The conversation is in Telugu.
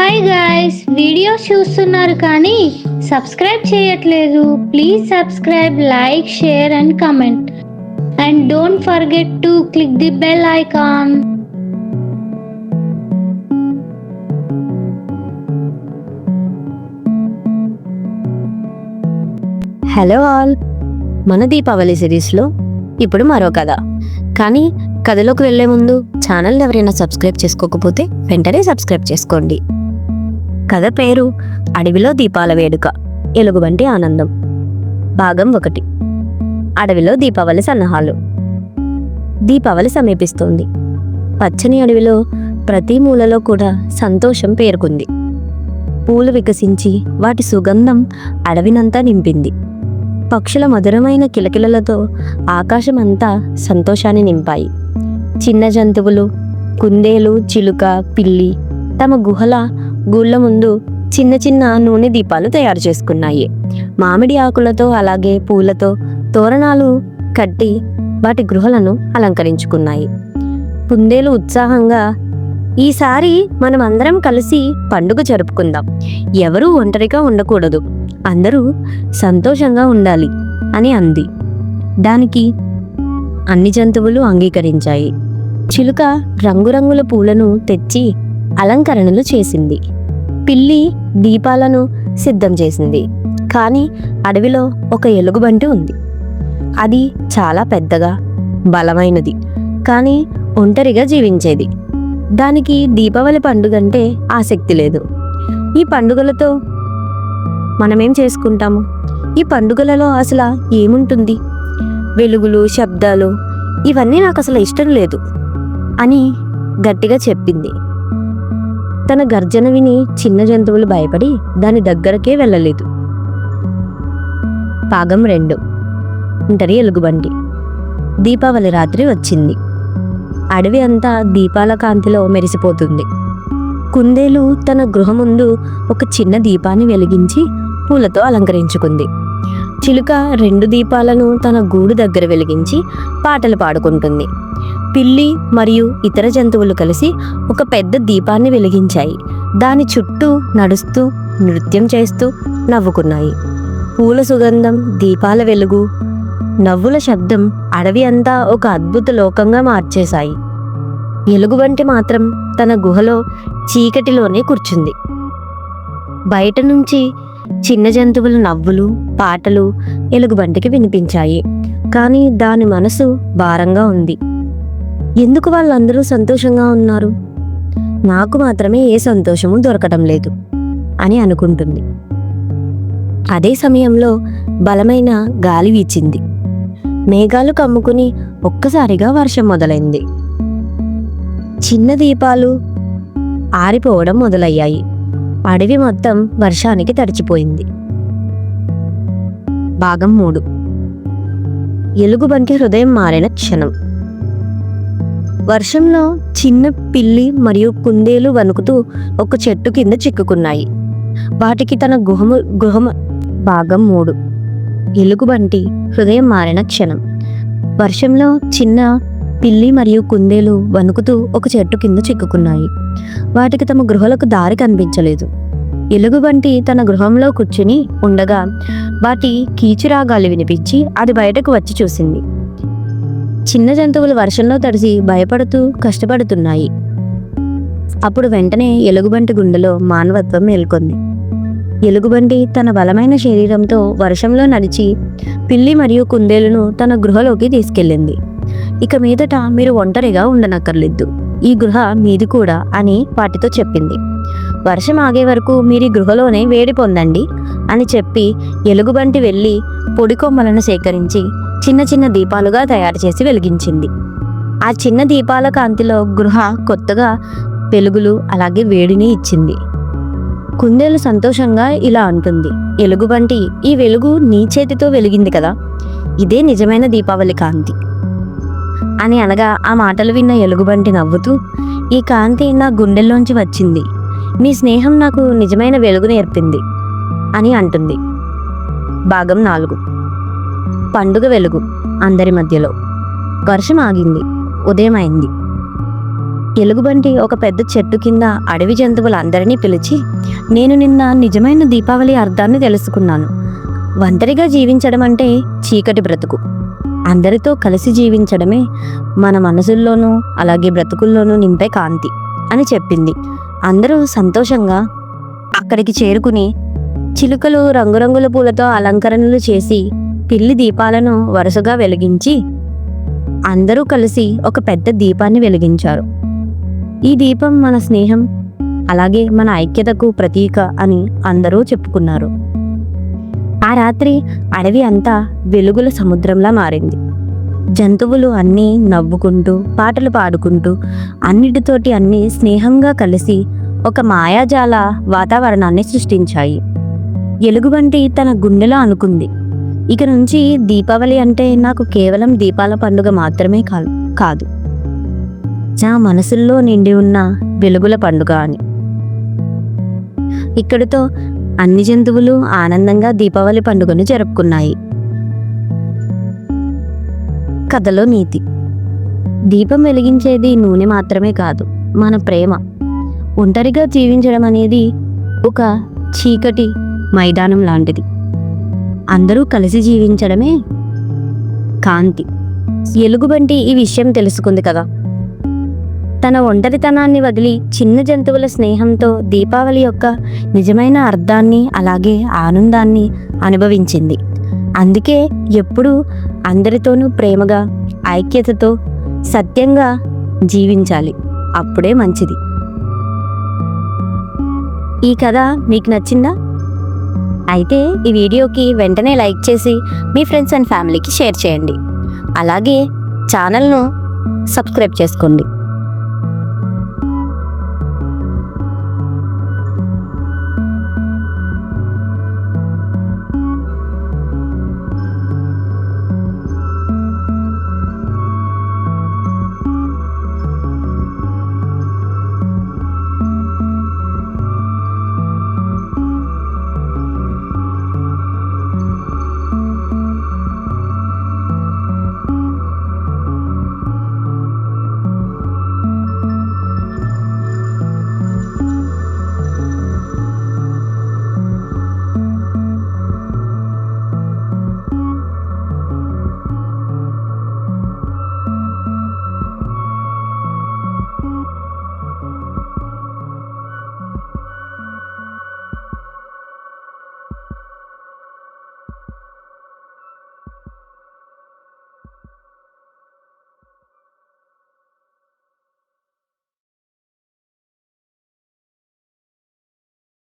హాయ్ గైస్ వీడియోస్ చూస్తున్నారు కానీ సబ్స్క్రైబ్ చేయట్లేదు. Please subscribe like share and comment and don't forget to click the bell icon hello all మన దీపావళి సిరీస్లో ఇప్పుడు మరో కథ. కానీ కథలోకి వెళ్ళే ముందు ఛానల్ ఎవరైనా సబ్స్క్రైబ్ చేసుకోకపోతే వెంటనే సబ్స్క్రైబ్ చేసుకోండి. కథ పేరు అడవిలో దీపాల వేడుక ఎలుగుబంటి ఆనందం. భాగం ఒకటి. అడవిలో దీపావళి సన్నాహాలు. దీపావళి సమీపిస్తోంది. పచ్చని అడవిలో ప్రతి మూలలో కూడా సంతోషం పేరుకుంది. పూలు వికసించి వాటి సుగంధం అడవినంతా నింపింది. పక్షుల మధురమైన కిలకిలలతో ఆకాశమంతా సంతోషాన్ని నింపాయి. చిన్న జంతువులు కుందేలు చిలుక పిల్లి తమ గుహల గూళ్ళ ముందు చిన్న చిన్న నూనె దీపాలు తయారు చేసుకున్నాయి. మామిడి ఆకులతో అలాగే పూలతో తోరణాలు కట్టి వాటి గృహలను అలంకరించుకున్నాయి. కుందేలు ఉత్సాహంగా ఈసారి మనం అందరం కలిసి పండుగ జరుపుకుందాం. ఎవరూ ఒంటరిగా ఉండకూడదు. అందరూ సంతోషంగా ఉండాలి అని అంది. దానికి అన్ని జంతువులు అంగీకరించాయి. చిలుక రంగురంగుల పూలను తెచ్చి అలంకరణలు చేసింది. పిల్లి దీపాలను సిద్ధం చేసింది. కానీ అడవిలో ఒక ఎలుగుబంటి ఉంది. అది చాలా పెద్దగా బలమైనది కానీ ఒంటరిగా జీవించేది. దానికి దీపావళి పండుగంటే ఆసక్తి లేదు. ఈ పండుగలతో మనమేం చేసుకుంటాము? ఈ పండుగలలో అసలు ఏముంటుంది? వెలుగులు శబ్దాలు ఇవన్నీ నాకు అసలు ఇష్టం లేదు అని గట్టిగా చెప్పింది. తన గర్జన విని చిన్న జంతువులు భయపడి దాని దగ్గరకే వెళ్ళలేదు. భాగం రెండు. ఒంటరి ఎలుగుబంటి. దీపావళి రాత్రి వచ్చింది. అడవి అంతా దీపాల కాంతిలో మెరిసిపోతుంది. కుందేలు తన గృహ ముందు ఒక చిన్న దీపాన్ని వెలిగించి పూలతో అలంకరించుకుంది. చిలుక రెండు దీపాలను తన గూడు దగ్గర వెలిగించి పాటలు పాడుకుంటుంది. పిల్లి మరియు ఇతర జంతువులు కలిసి ఒక పెద్ద దీపాన్ని వెలిగించాయి. దాని చుట్టూ నడుస్తూ నృత్యం చేస్తూ నవ్వుకున్నాయి. పూల సుగంధం దీపాల వెలుగు నవ్వుల శబ్దం అడవి అంతా ఒక అద్భుత లోకంగా మార్చేశాయి. ఎలుగుబంటి మాత్రం తన గుహలో చీకటిలోనే కూర్చుంది. బయట నుంచి చిన్న జంతువుల నవ్వులు పాటలు ఎలుగుబంటికి వినిపించాయి. కానీ దాని మనసు భారంగా ఉంది. ఎందుకు వాళ్ళందరూ సంతోషంగా ఉన్నారు? నాకు మాత్రమే ఏ సంతోషము దొరకడం లేదు అని అనుకుంటుంది. అదే సమయంలో బలమైన గాలి వీచింది. మేఘాలు కమ్ముకుని ఒక్కసారిగా వర్షం మొదలైంది. చిన్న దీపాలు ఆరిపోవడం మొదలయ్యాయి. అడవి మొత్తం వర్షానికి తడిచిపోయింది. భాగం మూడు. ఎలుగుబంటి హృదయం మారిన క్షణం. వర్షంలో చిన్న పిల్లి మరియు కుందేలు వణుకుతూ ఒక చెట్టు కింద చిక్కుకున్నాయి. వాటికి తన గుహము గృహమ భాగం మూడు. ఎలుగుబంటి హృదయం మారిన క్షణం. వర్షంలో చిన్న పిల్లి మరియు కుందేలు వణుకుతూ ఒక చెట్టు కింద చిక్కుకున్నాయి. వాటికి తమ గృహలకు దారి కనిపించలేదు. ఎలుగుబంటి తన గృహంలో కూర్చుని ఉండగా వాటి కీచురాగాలు వినిపించి అది బయటకు వచ్చి చూసింది. చిన్న జంతువులు వర్షంలో తడిసి భయపడుతూ కష్టపడుతున్నాయి. అప్పుడు వెంటనే ఎలుగుబంటి గుండెలో మానవత్వం మేల్కొంది. ఎలుగుబంటి తన బలమైన శరీరంతో వర్షంలో నడిచి పిల్లి మరియు కుందేలును తన గృహలోకి తీసుకెళ్ళింది. ఇక మీదట మీరు ఒంటరిగా ఉండనక్కర్లేదు. ఈ గృహ మీది కూడా అని వాటితో చెప్పింది. వర్షం ఆగే వరకు మీరు ఈ గృహలోనే వేడి పొందండి అని చెప్పి ఎలుగుబంటి వెళ్ళి పొడి కొమ్మలను సేకరించి చిన్న చిన్న దీపాలుగా తయారు చేసి వెలిగించింది. ఆ చిన్న దీపాల కాంతిలో గృహ కొత్తగా వెలుగులు అలాగే వేడిని ఇచ్చింది. కుందేలు సంతోషంగా ఇలా అంటుంది. ఎలుగుబంటి ఈ వెలుగు నీ చేతితో వెలిగింది కదా? ఇదే నిజమైన దీపావళి కాంతి. అని అనగా ఆ మాటలు విన్న ఎలుగుబంటి నవ్వుతూ ఈ కాంతి నా గుండెల్లోంచి వచ్చింది. మీ స్నేహం నాకు నిజమైన వెలుగు నేర్పింది అని అంటుంది. భాగం నాలుగు. పండుగ వెలుగు అందరి మధ్యలో. వర్షం ఆగింది ఉదయం అయింది. ఎలుగుబంటి ఒక పెద్ద చెట్టు కింద అడవి జంతువులందరినీ పిలిచి నేను నిన్న నిజమైన దీపావళి అర్థాన్ని తెలుసుకున్నాను. ఒంటరిగా జీవించడం అంటే చీకటి బ్రతుకు. అందరితో కలిసి జీవించడమే మన మనసుల్లోనూ అలాగే బ్రతుకుల్లోనూ నింపే కాంతి అని చెప్పింది. అందరూ సంతోషంగా అక్కడికి చేరుకుని చిలుకలు రంగురంగుల పూలతో అలంకరణలు చేసి పిల్లి దీపాలను వరుసగా వెలిగించి అందరూ కలిసి ఒక పెద్ద దీపాన్ని వెలిగించారు. ఈ దీపం మన స్నేహం అలాగే మన ఐక్యతకు ప్రతీక అని అందరూ చెప్పుకున్నారు. ఆ రాత్రి అడవి అంతా వెలుగుల సముద్రంలా మారింది. జంతువులు అన్నీ నవ్వుకుంటూ పాటలు పాడుకుంటూ అన్నిటితోటి అన్నీ స్నేహంగా కలిసి ఒక మాయాజాల వాతావరణాన్ని సృష్టించాయి. ఎలుగుబంటి తన గుండెలో అనుకుంది ఇక నుంచి దీపావళి అంటే నాకు కేవలం దీపాల పండుగ మాత్రమే కాదు కాదు. నా మనసుల్లో నిండి ఉన్న వెలుగుల పండుగ అని. ఇక్కడితో అన్ని జంతువులు ఆనందంగా దీపావళి పండుగను జరుపుకున్నాయి. కథలో నీతి. దీపం వెలిగించేది నూనె మాత్రమే కాదు మన ప్రేమ. ఒంటరిగా జీవించడం అనేది ఒక చీకటి మైదానం లాంటిది. అందరూ కలిసి జీవించడమే కాంతి. ఎలుగుబంటి ఈ విషయం తెలుసుకుంది కదా. తన ఒంటరితనాన్ని వదిలి చిన్న జంతువుల స్నేహంతో దీపావళి యొక్క నిజమైన అర్థాన్ని అలాగే ఆనందాన్ని అనుభవించింది. అందుకే ఎప్పుడూ అందరితోనూ ప్రేమగా ఐక్యతతో సత్యంగా జీవించాలి. అప్పుడే మంచిది. ఈ కథ మీకు నచ్చిందా? అయితే ఈ వీడియోకి వెంటనే లైక్ చేసి మీ ఫ్రెండ్స్ అండ్ ఫ్యామిలీకి షేర్ చేయండి. అలాగే ఛానల్ను సబ్స్క్రైబ్ చేసుకోండి.